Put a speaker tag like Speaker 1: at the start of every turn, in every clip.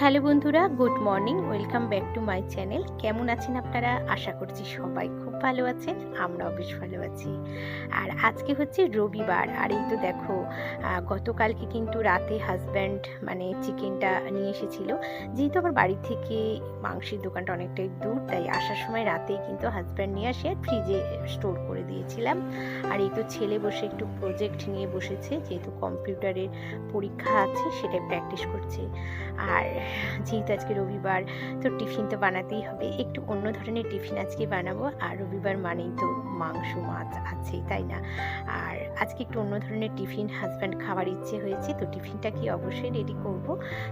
Speaker 1: Hello বন্ধুরা, good morning, welcome back to my channel. কেমন আছেন আপনারা? আশা করছি সবাই ভালো আছেন, আমরাও বেশ ভালো আছি। আর আজকে হচ্ছে রবিবার, আর এই তো দেখো গতকালকে কিন্তু রাতে হাজব্যান্ড মানে চিকেনটা নিয়ে এসেছিল। যেহেতু আমার বাড়ি থেকে মাংসের দোকানটা অনেকটাই দূর, তাই আসার সময় রাতেই কিন্তু হাজব্যান্ড নিয়ে আসে আর ফ্রিজে স্টোর করে দিয়েছিলাম। আর এই তো ছেলে বসে একটু প্রজেক্ট নিয়ে বসেছে, যেহেতু কম্পিউটারের পরীক্ষা আছে, সেটাই প্র্যাকটিস করছে। আর যেহেতু আজকে রবিবার, তো টিফিন তো বানাতেই হবে। একটু অন্য ধরনের টিফিন আজকে বানাবো আর রবিবার মানেই তো মাংস, মাছ আছেই, তাই না? আর আজকে একটু অন্য ধরনের টিফিন হাজব্যান্ড খাবার ইচ্ছে হয়েছে, তো টিফিনটা কি অবশ্যই রেডি করব?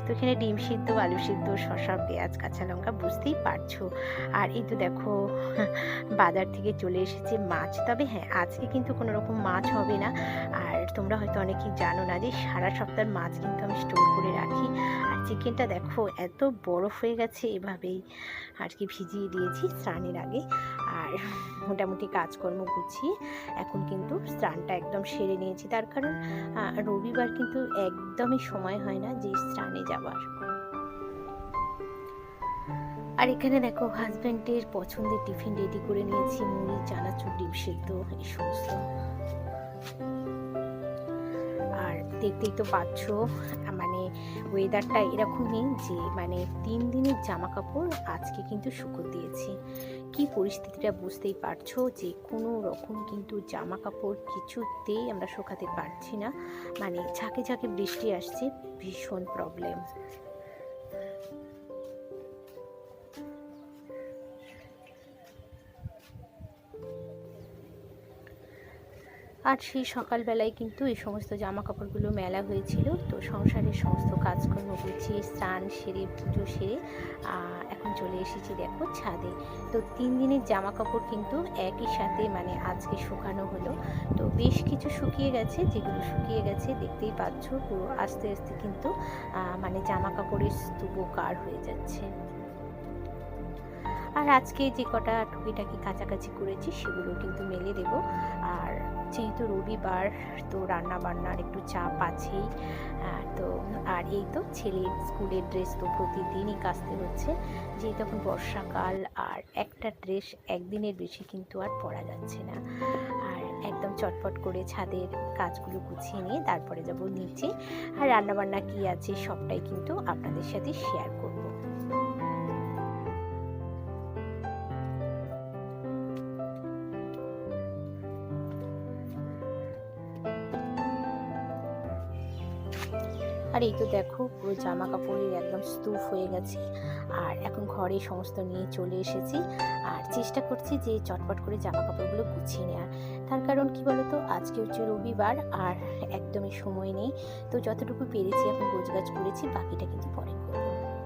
Speaker 1: তো এখানে ডিম সিদ্ধ, আলু সিদ্ধ, শসা, পেঁয়াজ, কাঁচা লঙ্কা বুঝতেই পারছ। আর এই তো দেখো, বাজার থেকে চলে এসেছে মাছ। তবে হ্যাঁ আজকে কিন্তু কোনো রকম মাছ হবে না। আর তোমরা হয়তো অনেকেই জানো না যে সারা সপ্তাহের মাছ কিন্তু আমি স্টোর করে রাখি। আর চিকেনটা দেখো, এত বরফ হয়ে গেছে এভাবেই। আর কি ভিজিয়ে দিয়েছি স্নানের আগে। আর মোটামুটি কাজকর্ম গুছিয়ে এখন কিন্তু স্নানটা একদম সেরে নিয়েছি। তার কারণ রবিবার কিন্তু একদমই সময় হয় না যে স্নানে যাওয়ার। আর এখানে দেখো হাজব্যান্ডের পছন্দের টিফিন রেডি করে নিয়েছি, মুড়ি, চানাচুর, ডিম সেদ্ধ, এই সমস্ত। আর দেখতেই তো পাচ্ছ মানে ওয়েদারটা এরকমই যে মানে তিন দিনের জামা কাপড় আজকে কিন্তু শুকো দিয়েছি। কি পরিস্থিতিটা বুঝতেই পারছ যে, কোনো রকম কিন্তু জামা কাপড় কিছুতেই আমরা শুকাতে পারছি না। মানে ঝাঁকে ঝাঁকে বৃষ্টি আসছে, ভীষণ প্রবলেম আর সেই সকালবেলায় কিন্তু এই সমস্ত জামা কাপড়গুলো মেলা হয়েছিল। তো সংসারের সমস্ত কাজকর্ম গুছিয়ে, স্নান সেরে, পুজো সেরে এখন চলে এসেছি দেখো ছাদে। তো তিন দিনের জামা কাপড় কিন্তু একই সাথে মানে আজকে শুকানো হলো। তো বেশ কিছু শুকিয়ে গেছে, যেগুলো শুকিয়ে গেছে দেখতেই পাচ্ছ। পুরো আস্তে আস্তে কিন্তু মানে জামা কাপড়ের স্তুপ কার হয়ে যাচ্ছে। আর আজকে যে কটা টুকিটাকি কাছাকাছি করেছি, সেগুলো কিন্তু মেলে দেব। আর যেহেতু রবিবার, তো রান্না বান্নার একটু চাপ আছেই তো আর এই তো ছেলের স্কুলের ড্রেস তো প্রতিদিনই কাচতে হচ্ছে। যেহেতু এখন বর্ষাকাল, আর একটা ড্রেস একদিনের বেশি কিন্তু আর পরা যাচ্ছে না। আর একদম চটপট করে ছাদের কাজগুলো গুছিয়ে নিয়ে তারপরে যাব নিচে। আর রান্নাবান্না কি আছে, সবটাই কিন্তু আপনাদের সাথে শেয়ার করব। আর এই তো দেখো পুরো জামা কাপড়ের একদম স্তূপ হয়ে গেছে। আর এখন ঘরে সমস্ত নিয়ে চলে এসেছি। আর চেষ্টা করছি যে চটপট করে জামা কাপড়গুলো গুছিয়ে নেওয়ার। তার কারণ কি বলতো? আজকে হচ্ছে রবিবার আর একদমই সময় নেই। তো যতটুকু পেরেছি এখন গোছগাছ করেছি, বাকিটা কিন্তু পরে করব।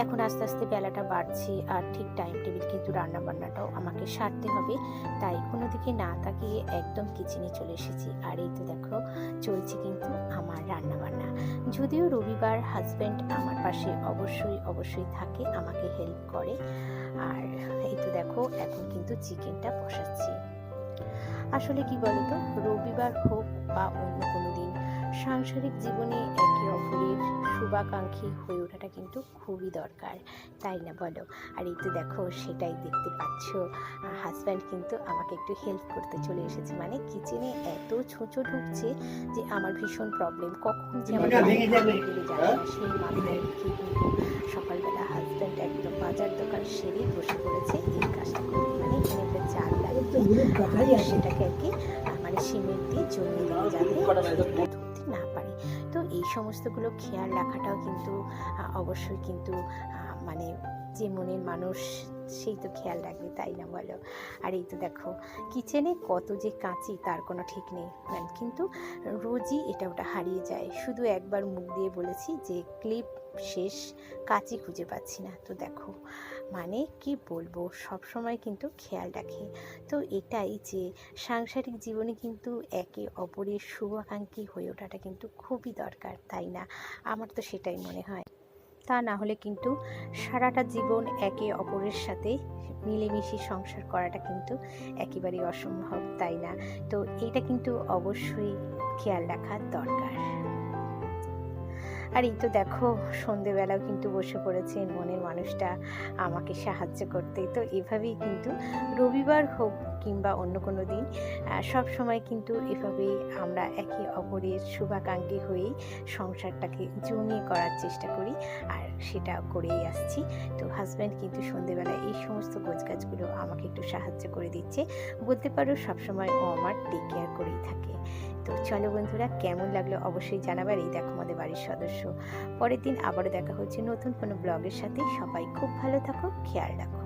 Speaker 1: এখন আস্তে আস্তে বেলাটা বাড়ছে আর ঠিক টাইম টেবিল কিন্তু রান্না বান্নাটাও আমাকে সারতে হবে। তাই কোনো দিকে না তাকিয়ে একদম কিচেনে চলে এসেছি। আর এই তো দেখো, চলছে কিন্তু আমার রান্না বান্না যদিও রবিবার হাজব্যান্ড আমার পাশে অবশ্যই অবশ্যই থাকে, আমাকে হেল্প করে। আর এই তো দেখো, এখন কিন্তু চিকেনটা বসাচ্ছি। আসলে কি বলতো, রবিবার হোক বা অন্য কোনো দিন সাংসারিক জীবনে একে অপরের শুভাকাঙ্ক্ষী হয়ে ওঠাটা কিন্তু খুবই দরকার তাই না বলো? আর এই তো দেখো সেটাই দেখতে পাচ্ছ। হাজব্যান্ড কিন্তু আমাকে একটু হেল্প করতে চলে এসেছে। মানে কিচেনে এত ছোঁচো ঢুকছে যে আমার ভীষণ প্রবলেম কখন যে আমার
Speaker 2: যাবে।
Speaker 1: সেই মাথায় সকালবেলা হাজব্যান্ড একদম বাজার দোকান সেরে বসে পড়েছে। এই কাজটা করতে মানে এখানে একটা চাল আর সেটাকে আর কি মানে সিমেন্ট দিয়ে জমিয়ে যাতে ধরতে না পারি। তো এই সমস্তগুলো খেয়াল রাখাটাও কিন্তু অবশ্যই কিন্তু মানে যে মনের মানুষ সেই তো খেয়াল রাখবে, তাই না বলো? আর এই তো দেখো কিচেনে কত যে কাঁচি, তার কোনো ঠিক নেই। কিন্তু রোজই এটা ওটা হারিয়ে যায়। শুধু একবার মুখ দিয়ে বলেছি যে ক্লিপ শেষ, কাঁচি খুঁজে পাচ্ছি না। তো দেখো মানে কি বলব সব সময় কিন্তু খেয়াল রাখে। তো এটাই যে, সাংসারিক জীবনে কিন্তু একে অপরের শুভাকাঙ্ক্ষী হয়ে ওঠাটা কিন্তু খুবই দরকার, তাই না? আমার তো সেটাই মনে হয়। তা না হলে কিন্তু সারাটা জীবন একে অপরের সাথে মিলেমিশে সংসার করাটা কিন্তু একেবারেই অসম্ভব, তাই না? তো এটা কিন্তু অবশ্যই খেয়াল রাখার দরকার। আর এই তো দেখো, সন্ধেবেলাও কিন্তু বসে পড়েছেন মনের মানুষটা, আমাকে সাহায্য করতে তো এভাবেই কিন্তু রবিবার হোক কিংবা অন্য কোনো দিন সব সময় কিন্তু এভাবেই আমরা একে অপরের শুভাকাঙ্ক্ষী হয়েই সংসারটাকে জমিয়ে করার চেষ্টা করি, আর সেটা করেই আসছি। তো হাজব্যান্ড কিন্তু সন্ধেবেলা এই সমস্ত গোছগাছগুলো আমাকে একটু সাহায্য করে দিচ্ছে। বলতে পারো সবসময় ও আমার টেক কেয়ার করেই থাকে। তো চলো বন্ধুরা, কেমন লাগল অবশ্যই জানাবার। এই দেখো আমাদের বাড়ির সদস্য। পরের দিন আবারও দেখা হচ্ছে নতুন কোনো ব্লগের সাথে। সবাই খুব ভালো থাকো, খেয়াল রাখো।